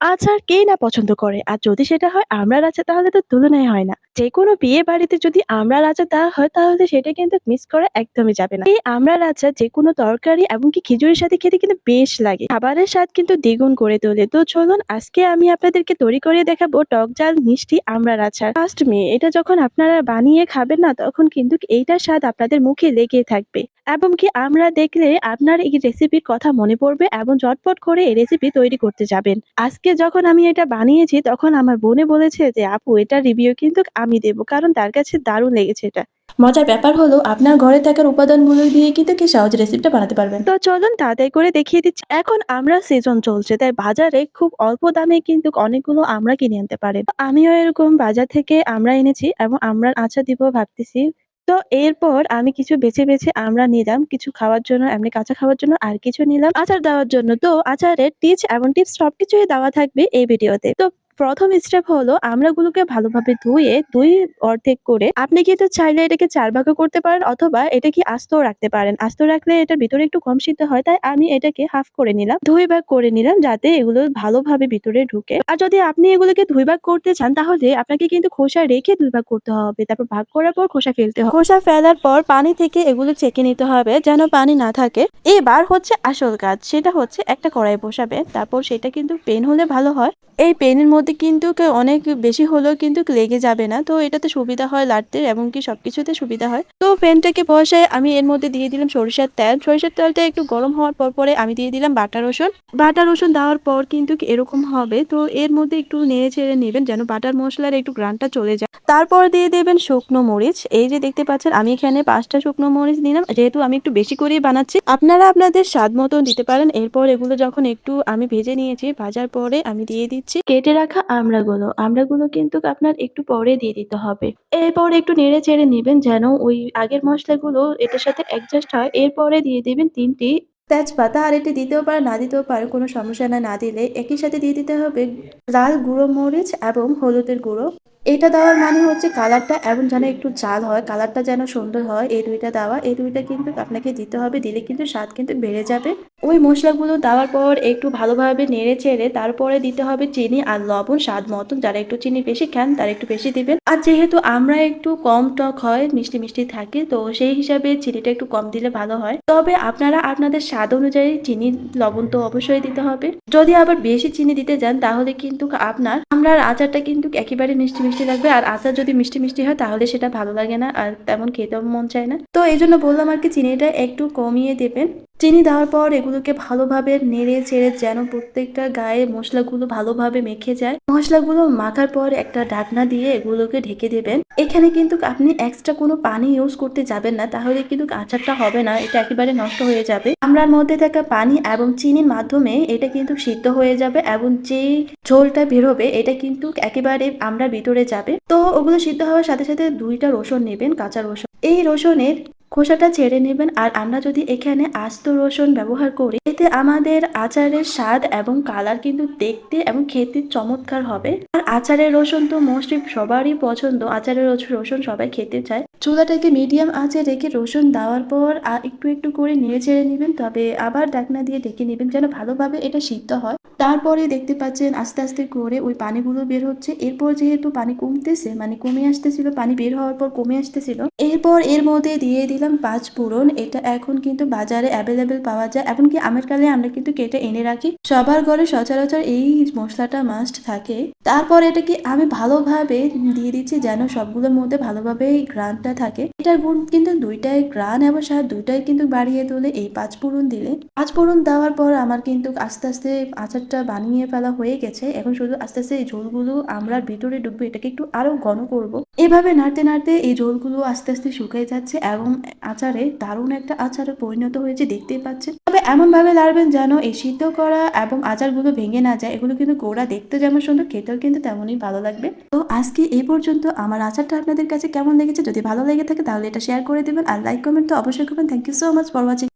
আচার কে না পছন্দ করে? আর যদি সেটা হয়, আমরা আছে তাহলে তো তুলনাই হয় না। যেকোনো বিয়ে বাড়িতে যদি আমড়ার আচার দেওয়া হয় তাহলে সেটা কিন্তু মিস করা একদমই যাবে না। এই আমড়ার আচার যেকোনো তরকারি এমনকি খিচুড়ির সাথে খেতে কিন্তু বেশ লাগে। খাবারের স্বাদ কিন্তু দ্বিগুণ করে তোলে। তো চলুন আজকে আমি আপনাদেরকে তৈরি করে দেখাবো টক ঝাল মিষ্টি আমড়ার আচার। ট্রাস্ট মি এটা যখন আপনারা বানিয়ে খাবেন না তখন কিন্তু এইটার স্বাদ আপনাদের মুখে লেগে থাকবে। এবং কি আমরা দেখলে আপনার এই রেসিপির কথা মনে পড়বে এবং ঝটপট করে এই রেসিপি তৈরি করতে যাবেন। আজকে যখন আমি এটা বানিয়েছি তখন আমার বোনে বলেছে যে, "আপু এটা রিভিউ কিন্তু আমি দেব।" কারণ তার কাছে দারুণ লেগেছে এটা। মজার ব্যাপার হলো আপনার ঘরে থাকার উপাদানগুলো দিয়ে কিন্তু কি সহজ রেসিপিটা বানাতে পারবেন। তো চলুন তাড়াতাড়ি করে দেখিয়ে দিচ্ছি। এখন আমরা সিজন চলছে তাই বাজারে খুব অল্প দামে কিন্তু অনেকগুলো আমরা কিনে আনতে পারেন। তো আমিও এরকম বাজার থেকে আমরা এনেছি এবং আমরা আচার দিব ভাবতেছি। তো এরপর আমি কিছু বেছে, বেছে আমরা নিলাম। কিছু খাওয়ার জন্য, এমনি কাঁচা খাওয়ার জন্য আর কিছু নিলাম আচার দেওয়ার জন্য। তো আচারের টিচ এবং টিপস সবকিছুই দেওয়া থাকবে এই ভিডিওতে। তো ১ম স্টেপ হলো আমড়াগুলোকে ভালোভাবে ধুয়ে ২ অর্ধেক করে আপনি কিন্তু চাইলে এটাকে ৪ ভাগও করতে পারেন অথবা এটা কি আস্তও রাখতে পারেন। আস্ত রাখলে এটার ভিতরে একটু কম সিদ্ধ হয়, তাই আমি এটাকে হাফ করে নিলাম। ২ ভাগ করে নিলাম যাতে এগুলো ভালোভাবে ভিতরে ঢুকে। আর যদি আপনি এগুলোকে ২ ভাগ করতে চান, তাহলে আপনাকে কিন্তু খোসা রেখে ২ ভাগ করতে হবে। তারপর ভাগ করার পর খোসা ফেলতে হবে। খোসা ফেলার পর পানি থেকে এগুলো ছেঁকে নিতে হবে যেন পানি না থাকে। এবার হচ্ছে আসল কাজ, সেটা হচ্ছে একটা কড়াই বসাবেন। তারপর সেটা কিন্তু পেন হলে ভালো হয়। এই পেনের মধ্যে কিন্তু কে অনেক বেশি হলেও কিন্তু লেগে যাবে না। তো এটাতে সুবিধা হয় লাটতে এবং এমনকি সবকিছুতে সুবিধা হয়। তো ফ্যানটাকে বসায় আমি এর মধ্যে দিয়ে দিলাম সরিষার তেল। সরিষার তেলটা একটু গরম হওয়ার পর পরে আমি দিয়ে দিলাম বাটা রসুন। বাটা রসুন দেওয়ার পর কিন্তু এরকম হবে। তো এর মধ্যে একটু নেড়ে ছেড়ে নেবেন যেন বাটার মশলার একটু গ্রানটা চলে যায়। তারপর দিয়ে দেবেন শুকনো মরিচ। এই যে দেখতে পাচ্ছেন আমি এখানে পাঁচটা শুকনো মরিচ দিলাম। যেহেতু আমি একটু বেশি করেই বানাচ্ছি। আপনারা আপনাদের স্বাদ মতন দিতে পারেন। এরপর এগুলো যখন একটু আমি ভেজে নিয়েছি, ভাজার পরে আমি দিয়ে দিচ্ছি কেটে রাখা আমড়াগুলো। আমড়াগুলো কিন্তু আপনার একটু পরে দিয়ে দিতে হবে। এরপর একটু নেড়ে চেড়ে নিবেন যেন ওই আগের মসলাগুলো এটার সাথে অ্যাডজাস্ট হয়। এরপরে দিয়ে দিবেন তিনটি তেজপাতা আর এটি দিতেও পারে না দিতেও পারে কোনো সমস্যা না দিলে। একই সাথে দিয়ে দিতে হবে লাল গুঁড়ো মরিচ এবং হলুদের গুঁড়ো। এটা দেওয়ার মানে হচ্ছে কালারটা এমন যেন একটু ঝাল হয়, কালারটা যেন সুন্দর হয় এই দুইটা দেওয়া। এই দুইটা কিন্তু আপনাকে দিতে হবে। দিলে কিন্তু স্বাদ কিন্তু বেড়ে যাবে। ওই মশলাগুলো দেওয়ার পর একটু ভালোভাবে নেড়ে চেড়ে তারপরে দিতে হবে চিনি আর লবণ স্বাদ মতন। যারা একটু চিনি বেশি খান তারা একটু বেশি দিবেন। আর যেহেতু আমরা একটু কম টক হয়, মিষ্টি, মিষ্টি থাকে তো সেই হিসাবে চিনিটা একটু কম দিলে ভালো হয়। তবে আপনারা আপনাদের স্বাদ অনুযায়ী চিনি, লবণ তো অবশ্যই দিতে হবে। যদি আবার বেশি চিনি দিতে যান তাহলে কিন্তু আপনার আমড়ার আচারটা কিন্তু একেবারে মিষ্টি, মিষ্টি লাগবে। আর আচার যদি মিষ্টি, মিষ্টি হয় তাহলে সেটা ভালো লাগে না আর তেমন খেতেও মন চায় না। তো এই জন্য বললাম আর কি চিনিটা একটু কমিয়ে দেবেন। চিনি দেওয়ার পর এগুলোকে ভালোভাবে নেড়ে চেড়ে যেন প্রত্যেকটা গায়ে মশলাগুলো ভালোভাবে মেখে যায়। মশলাগুলো মাখার পর একটা ঢাকনা দিয়ে এগুলোকে ঢেকে দেবেন। এখানে কিন্তু আপনি এক্সট্রা কোনো পানি ইউজ করতে যাবেন না তাহলে কিন্তু আচারটা হবে না। এটা একেবারে নষ্ট হয়ে যাবে। আমরার মধ্যে থাকা পানি এবং চিনির মাধ্যমে এটা কিন্তু সিদ্ধ হয়ে যাবে এবং যেই ঝোলটা বেরোবে এটা কিন্তু একেবারে আমরা ভিতরে যাবে। তো ওগুলো সিদ্ধ হওয়ার সাথে, সাথে দুইটা রসুন নেবেন কাঁচা রসুন। এই রসুনের খোসাটা ছেড়ে নেবেন আর আমরা যদি এখানে আস্ত রসুন ব্যবহার করি এতে আমাদের আচারের স্বাদ এবং কালার কিন্তু দেখতে এবং খেতে চমৎকার হবে। আর আচারের রসুন তো মোস্টলি সবারই পছন্দ। আচারের রসুন সবাই খেতে চায়। চুলাটাকে মিডিয়াম আঁচে রেখে রসুন দেওয়ার পর একটু, একটু করে নেড়ে ছেড়ে নিবেন। তবে আবার ডাকনা দিয়ে ঢেকে নিবেন যেন ভালোভাবে এটা সিদ্ধ হয়। তারপরে দেখতে পাচ্ছেন আস্তে, আস্তে করে ওই পানিগুলো বের হচ্ছে। এরপর যেহেতু পানি কমতেছে মানে কমে আসতেছিল, পানি বের হওয়ার পর কমে আসতেছিল। এরপর এর মধ্যে দিয়ে দিলাম পাঁচ ফোড়ন। এটা এখন কিন্তু বাজারে অ্যাভেলেবেল পাওয়া যায়। এমনকি আমের কালে আমরা কিন্তু কেটে এনে রাখি। সবার ঘরে সচরাচর এই মশলাটা মাস্ট থাকে। তারপর এটাকে আমি ভালোভাবে দিয়ে দিচ্ছি যেন সবগুলোর মধ্যে ভালোভাবে গ্রানটা থাকে। এটার গুণ কিন্তু দুইটাই গ্রান এবং সার দুইটাই কিন্তু বাড়িয়ে তোলে এই পাঁচ ফোড়ন দিলে। পাঁচ ফোড়ন দেওয়ার পর আমার কিন্তু আস্তে, আস্তে আচারটা বানিয়ে ফেলা হয়ে গেছে। এখন শুধু আস্তে, আস্তে এই ঝোলগুলো আমরা ভিতরে ডুববে এটাকে একটু আরও ঘন করব। এভাবে নাড়তে, নাড়তে এই ঝোলগুলো আস্তে, আস্তে শুকিয়ে যাচ্ছে এবং আচারে দারুণ একটা আচারে পরিণত হয়েছে দেখতেই পাচ্ছেন। তবে এমনভাবে নাড়বেন যেন এই সিদ্ধ করা এবং আচারগুলো ভেঙে না যায়। এগুলো কিন্তু গোড়া দেখতে যেমন সুন্দর খেতেও কিন্তু তেমনই ভালো লাগবে। তো আজকে এই পর্যন্ত আমার আচারটা আপনাদের কাছে কেমন লেগেছে? যদি ভালো লেগে থাকে তাহলে এটা শেয়ার করে দিবেন আর লাইক কমেন্ট তো অবশ্যই করবেন। Thank you so much for watching.